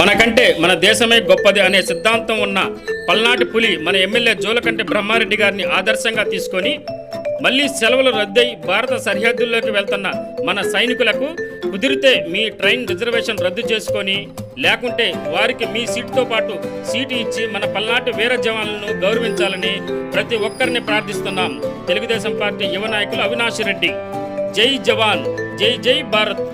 మనకంటే మన దేశమే గొప్పది అనే సిద్ధాంతం ఉన్న పల్నాటి పులి మన ఎమ్మెల్యే జోలకంటి బ్రహ్మారెడ్డి గారిని ఆదర్శంగా తీసుకొని మళ్ళీ సెలవులు రద్దయి భారత సరిహద్దుల్లోకి వెళ్తున్న మన సైనికులకు కుదిరితే మీ ట్రైన్ రిజర్వేషన్ రద్దు చేసుకొని లేకుంటే వారికి మీ సీటుతో పాటు సీటు ఇచ్చి మన పల్నాటి వీర జవాన్లను గౌరవించాలని ప్రతి ఒక్కరిని ప్రార్థిస్తున్నాం. తెలుగుదేశం పార్టీ యువ నాయకులు అవినాష్ రెడ్డి. జై జవాన్ జై జై భారత్.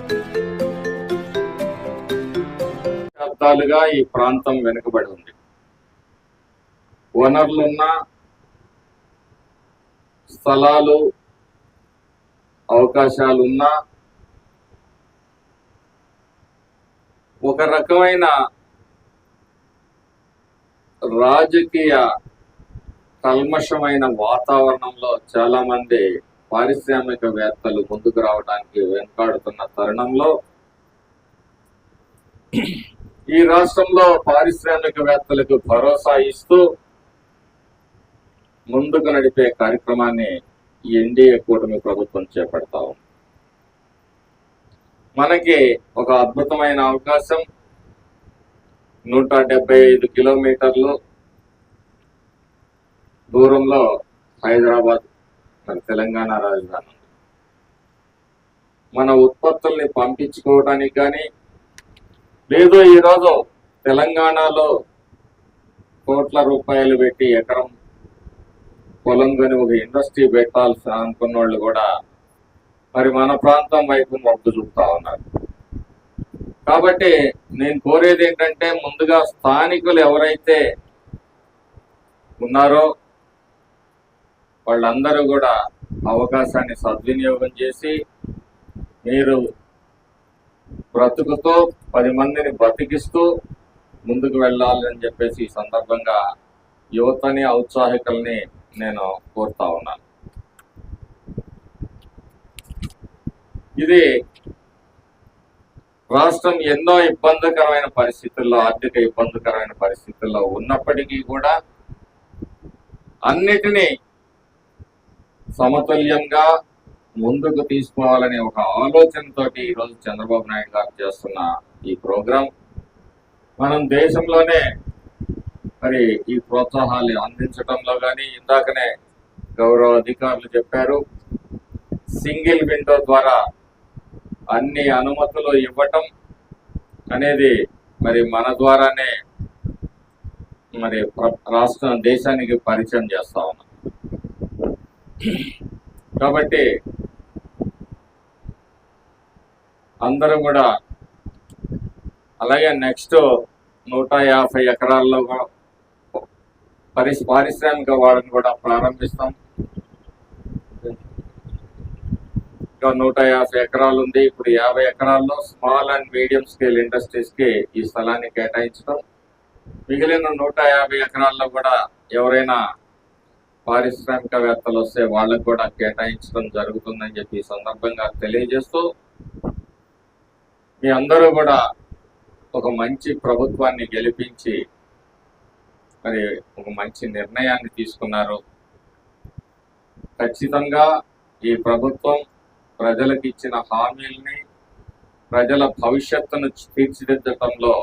శతాబ్దాలుగా ఈ ప్రాంతం వెనుకబడి ఉంది. వనరులున్న స్థలాలు అవకాశాలున్న ఒక రకమైన రాజకీయ కల్మషమైన వాతావరణంలో చాలా మంది పారిశ్రామికవేత్తలు ముందుకు రావడానికి వెనుకాడుతున్న తరుణంలో ఈ రాష్ట్రంలో పారిశ్రామికవేత్తలకు భరోసా ఇస్తూ ముందుకు నడిపే కార్యక్రమాన్ని ఈ ఎన్డీఏ కూటమి ప్రభుత్వం చేపడతా ఉంది మనకి ఒక అద్భుతమైన అవకాశం నూట డెబ్బై ఐదు కిలోమీటర్లు దూరంలో హైదరాబాద్ మన తెలంగాణ రాజధాని ఉంది. మన ఉత్పత్తుల్ని పంపించుకోవడానికి కానీ లేదు ఈరోజు తెలంగాణలో కోట్ల రూపాయలు పెట్టి ఎకరం పొలం కొని ఒక ఇండస్ట్రీ పెట్టాల్సి అనుకున్న వాళ్ళు కూడా మరి మన ప్రాంతం వైపు మొగ్గు చూపుతా ఉన్నారు. కాబట్టి నేను కోరేది ఏంటంటే ముందుగా స్థానికులు ఎవరైతే ఉన్నారో వాళ్ళందరూ కూడా అవకాశాన్ని సద్వినియోగం చేసి మీరు బ్రతుకుతో పది మందిని బ్రతికిస్తూ ముందుకు వెళ్ళాలని చెప్పేసి ఈ సందర్భంగా యువతని ఔత్సాహికుల్ని నేను కోరుతా ఉన్నాను. ఇది రాష్ట్రం ఎన్నో ఇబ్బందికరమైన పరిస్థితుల్లో ఆర్థిక ఇబ్బందికరమైన పరిస్థితుల్లో ఉన్నప్పటికీ కూడా అన్నిటినీ సమతుల్యంగా ముందుకు తీసుకోవాలనే ఒక ఆలోచనతోటి ఈరోజు చంద్రబాబు నాయుడు గారు చేస్తున్న ఈ ప్రోగ్రాం. మనం దేశంలోనే మరి ఈ ప్రోత్సాహాలు అందించడంలో కానీ ఇందాకనే గౌరవ అధికారులు చెప్పారు సింగిల్ విండో ద్వారా అన్ని అనుమతులు ఇవ్వటం అనేది మరి మన ద్వారానే మరి రాష్ట్రం దేశానికి పరిచయం చేస్తా ఉన్నాం. కాబట్టి అందరూ కూడా అలాగే నెక్స్ట్ నూట యాభై ఎకరాల్లో కూడా పారిశ్రామిక వాడని కూడా ప్రారంభిస్తాం. ఇంకా నూట యాభై ఎకరాలు ఉంది. ఇప్పుడు యాభై ఎకరాల్లో స్మాల్ అండ్ మీడియం స్కేల్ ఇండస్ట్రీస్కి ఈ స్థలాన్ని కేటాయించడం. మిగిలిన నూట యాభై ఎకరాల్లో కూడా ఎవరైనా పారిశ్రామికవేత్తలు వస్తే వాళ్ళకు కూడా కేటాయించడం జరుగుతుందని చెప్పి ఈ సందర్భంగా తెలియజేస్తూ మీ అందరూ కూడా ఒక మంచి ప్రభుత్వాన్ని గెలిపించి మరి ఒక మంచి నిర్ణయాన్ని తీసుకున్నారు. ఖచ్చితంగా ఈ ప్రభుత్వం ప్రజలకు ఇచ్చిన హామీల్ని ప్రజల భవిష్యత్తును తీర్చిదిద్దటంలో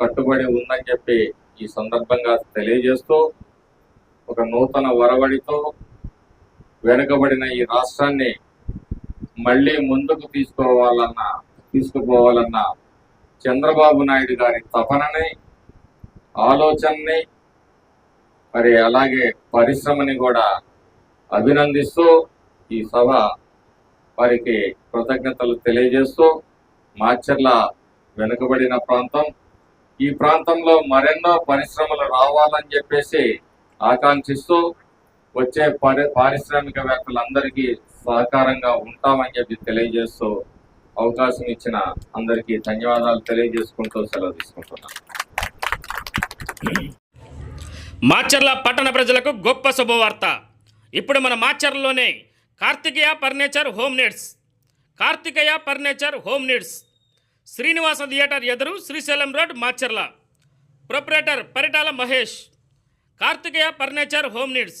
కట్టుబడి ఉందని చెప్పి ఈ సందర్భంగా తెలియజేస్తూ ఒక నూతన వరవడితో వెనుకబడిన ఈ రాష్ట్రాన్ని మళ్ళీ ముందుకు తీసుకోవాలన్న తీసుకుపోవాలన్న చంద్రబాబు నాయుడు గారి తపనని ఆలోచనని మరి అలాగే పరిశ్రమని కూడా అభినందిస్తూ ఈ సభ వారికి కృతజ్ఞతలు తెలియజేస్తూ మాచర్ల వెనుకబడిన ప్రాంతం. ఈ ప్రాంతంలో మరెన్నో పరిశ్రమలు రావాలని చెప్పేసి ఆకాంక్షిస్తూ వచ్చే పారిశ్రామికవేత్తలందరికీ సహకారంగా ఉంటామని చెప్పి తెలియజేస్తూ అవకాశం ఇచ్చిన అందరికీ ధన్యవాదాలు తెలియజేసుకుంటూ సెలవు తీసుకుంటున్నాను. మాచర్ల పట్టణ ప్రజలకు గొప్ప శుభవార్త. ఇప్పుడు మన మాచర్లలోనే Karthikeya furniture home needs. Karthikeya furniture home needs. Srinivasa theatre ఎదురు Srisailam road Macherla. Proprietor Paritala Mahesh. Karthikeya furniture home needs.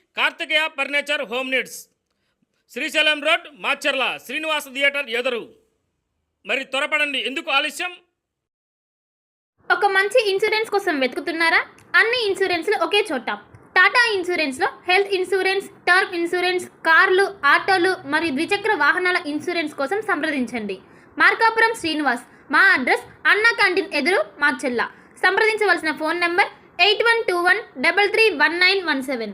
Karthikeya furniture home needs. Srisailam road Macherla Srinivasa theatre ఎదురు. మరి త్వరపడండి ఎందుకు ఆలస్యం? ఒక మంచి ఇన్సూరెన్స్ కోసం వెతుకుతున్నారా? అన్ని ఇన్సూరెన్స్లు ఒకే చోట. టాటా ఇన్సూరెన్స్లో హెల్త్ ఇన్సూరెన్స్ టర్మ్ ఇన్సూరెన్స్ కార్లు ఆటోలు మరియు ద్విచక్ర వాహనాల ఇన్సూరెన్స్ కోసం సంప్రదించండి. మార్కాపురం శ్రీనివాస్. మా అడ్రస్ అన్నా క్యాంటీన్ ఎదురు మార్చెల్ల సంప్రదించవలసిన phone number eight one two one double three one nine one seven.